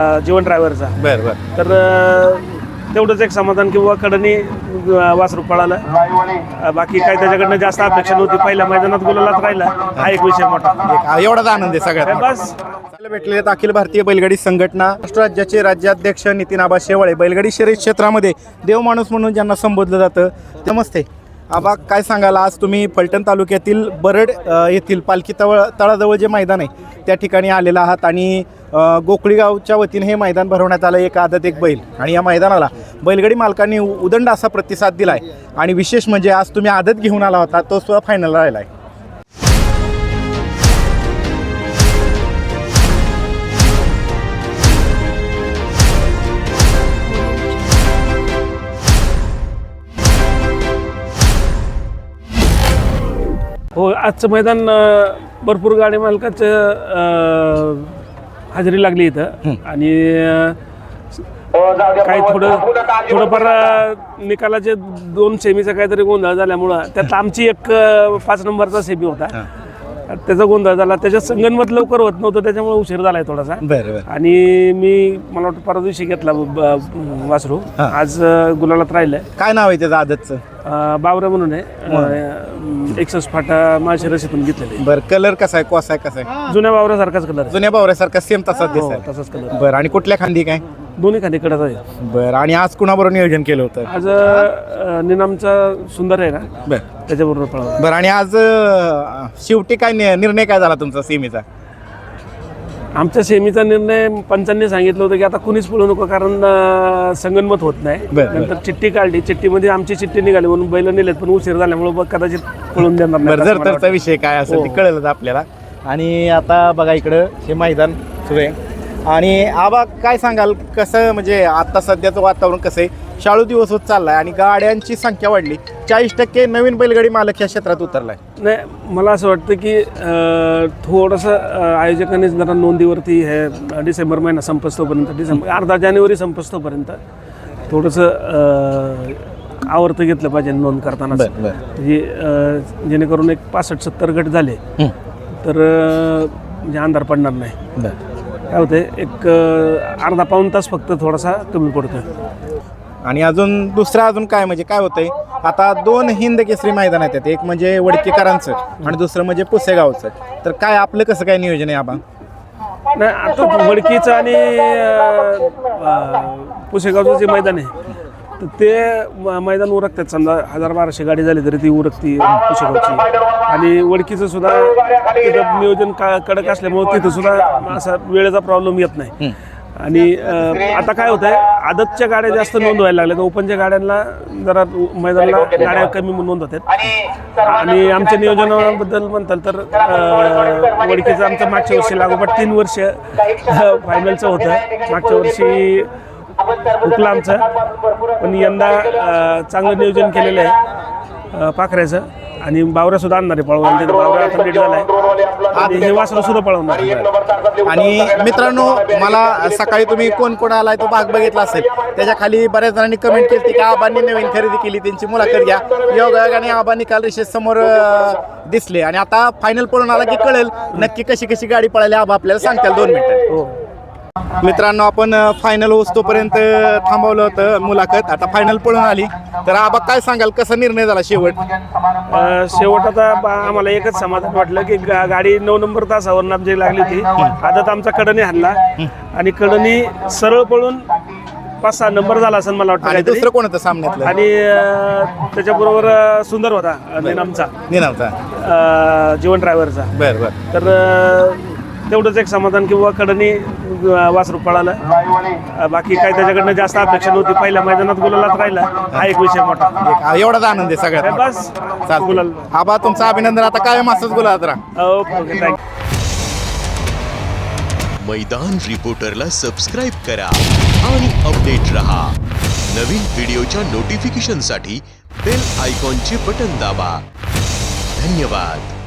जीवन ड्रायव्हरचा. बर बर. तर अ, तेवढंच एक समाधान किंवा कडनी वासरू पळालं. अ, बाकी काय त्याच्याकडनं जास्त अपेक्षा नव्हती. पहिल्या मैदानात गुलालात राहिला. हा एक विषय मोठा. एक एवढाच आनंद आहे सगळ्यात मोठा. बस. आपल्याला भेटलेले आहेत अखिल भारतीय बैलगाडी संघटना. महाराष्ट्र राज्याचे राज्याध्यक्ष नितीन आबा शेवाळे. बैलगाडी शर्यत क्षेत्रामध्ये देव माणूस म्हणून ज्यांना संबोधलं जातं नमस्ते. आबा काय सांगाल? आज तुम्ही फलटण तालुक्यातील बरड अ, येथील पालखी तळ तळाजवळ जे मैदान आहे त्या ठिकाणी आलेला आहात आणि गोकळीगावच्या वतीने हे मैदान भरवण्यात आलं. एक आदत एक बैल. आणि या मैदानाला बैलगाडी मालकांनी उदंड असा प्रतिसाद दिलाय. आणि विशेष म्हणजे आज तुम्ही आदत घेऊन आला होता तो सुद्धा फायनल राहिला आहे हो आजचं मैदान भरपूर गाडी मालकाचं हजेरी लागली इथं. आणि अ, काही थोडं थोडंफार निकालाचे दोन सेमीचा काहीतरी गोंधळ झाल्यामुळं त्यात आमची एक पाच नंबरचा सेमी होता. त्याचा गोंधळ झाला. त्याच्यात संगनमत लवकर होत नव्हतं त्याच्यामुळे उशीर झालाय थोडासा. बरं बरं. आणि मी मला वाटतं परवा दिवशी घेतला वासरू. हा. आज गुलालात राहिलंय. काय नाव आहे त्याचं आदतचं? अ, बावरा म्हणून आहे. एकसष्ट फाटा माळशे रशीतून घेतलेले बरं कलर कसा आहे? कोसा आहे? कसा आहे? जुन्या बावऱ्यासारखाच कलर आहे. जुन्या बावऱ्यासारखा सेम तसाच हो, दिसाय तसाच कलर बरं आणि कुठल्या खांदी काय? दोन्ही खाली कडत आहे. बरं आणि आज कुणाबरोबर नियोजन केलं होतं? आज अ, निनामचा सुंदर आहे ना? बरं. त्याच्याबरोबर पळाला. बरं आणि आज अं, शेवटी काय नि- निर्णय काय झाला तुमचा सीमेचा आमच्या सेमीचा निर्णय पंचांनी सांगितलं होतं की आता कुणीच पळू नको कारण अ, संगनमत होत नाही. बरं. नंतर चिठ्ठी काढली. चिठ्ठीमध्ये आमची चिठ्ठी निघाली म्हणून बैल नेलेत पण उशीर झाल्यामुळे बघ कदाचित पळून देणार नाही बरं असं जर मला तरचा विषय काय असेल ते हो. कळलं आपल्याला. आणि आता बघा इकडं हे मैदान सुरू आहे. आणि आबा काय सांगाल? कसं म्हणजे आता सध्याचं वातावरण कसं आहे? शाळू दिवस होत चाललाय आणि गाड्यांची संख्या वाढली. चाळीस टक्के नवीन बैलगाडी मालक या क्षेत्रात उतरलाय. नाही मला असं वाटतं की थोडंसं आयोजकांनी जरा नोंदीवरती हे डिसेंबर महिना संपस्तोपर्यंत डिसेंबर अर्धा जानेवारी संपस्तोपर्यंत थोडंसं आवर्त घेतलं पाहिजे नोंद करताना. म्हणजे जेणेकरून एक पासष्ट सत्तर गट झाले तर म्हणजे अंधार पडणार नाही. काय होते एक अर्धा पाऊण तास फक्त थोडासा कमी पडतोय. आणि अजून दुसरं अजून काय म्हणजे काय होतंय? आता दोन हिंद केसरी मैदान आहेत. एक म्हणजे वडकीकरांचं आणि दुसरं म्हणजे पुसेगावचं. तर काय आपलं कसं काय नियोजन आहे आबा? नाही आता वडकीचं आणि अ, पुसेगावचं जे मैदान आहे तर ते म- मैदान उरकतात. समजा हजार बाराशे गाडी झाली तरी ती उरकती पुसेगावची. आणि वडकीचं सुद्धा तिथं नियोजन का कडक असल्यामुळे तिथं सुद्धा असा वेळेचा प्रॉब्लेम येत नाही. आणि आता काय होत आहे आदतच्या गाड्या जास्त नोंद व्हायला लागल्या. ओपनच्या गाड्यांना जरा मैदानाला गाड्या कमी नोंद होतात. आणि आमच्या नियोजनाबद्दल म्हणताल तर वडकीचं आमचं मागच्या वर्षी लागोपाठ तीन वर्ष फायनलचं होतं. मागच्या वर्षी हुकलं आमचं. पण यंदा चांगलं नियोजन केलेलं आहे. पाखऱ्याचं. आणि बावऱ्या सुद्धा आणणार आहे. पळवून बावऱ्या आता लेट झालाय. आणि हे वासरं सुद्धा पळवणार. आणि मित्रांनो मला सकाळी तुम्ही कोण कोण आलाय तो भाग बघितला असेल. त्याच्याखाली बऱ्याच जणांनी कमेंट केली की आबांनी नवीन खरेदी केली त्यांची मुलाखत घ्या. योगायोगाने आबा निकाल रेषे समोर दिसले. आणि आता फायनल पळून आला की कळेल नक्की कशी कशी गाडी पळाली आबा आपल्याला सांगताल दोन मिनिटं. हो. मित्रांनो आपण फायनल होस तोपर्यंत थांबवलं होतं मुलाखत. आता फायनल पळून आली. तर आबा काय सांगाल? कसा निर्णय झाला शेवट? शेवट आता आम्हाला एकच समाधान वाटलं की गा- गाडी नऊ नंबर तासावर नामजे लागली होती. आदत आमचा कडनी हाणला. आणि कडनी सरळ पळून पाच सहा नंबर झाला असं मला वाटतं आणि काहीतरी. दुसरं कोण होतं सामन्यातलं? आणि अ, त्याच्याबरोबर अ, सुंदर होता अ, अ, जीवन ड्रायव्हरचा बरं बरं. तर अ, तेवढंच एक समाधान किंवा कडनी वासरू पळालं. बाकी काही त्याच्याकडनं जास्त अपेक्षा नव्हती. पहिल्या मैदानात गुलालात राहिला. हा एक विषय मोठा. एवढाच आनंद आहे सगळ्यात. बस. चालतंय. गुलाल. आबा तुमचं अभिनंदन. आता काय मासच गुलाबात राहा. ओके थँक्यू मैदान रिपोर्टरला सबस्क्राईब करा आणि अपडेट रहा. नवीन व्हिडिओच्या नोटिफिकेशनसाठी बेल आयकॉनचे बटन दाबा. धन्यवाद.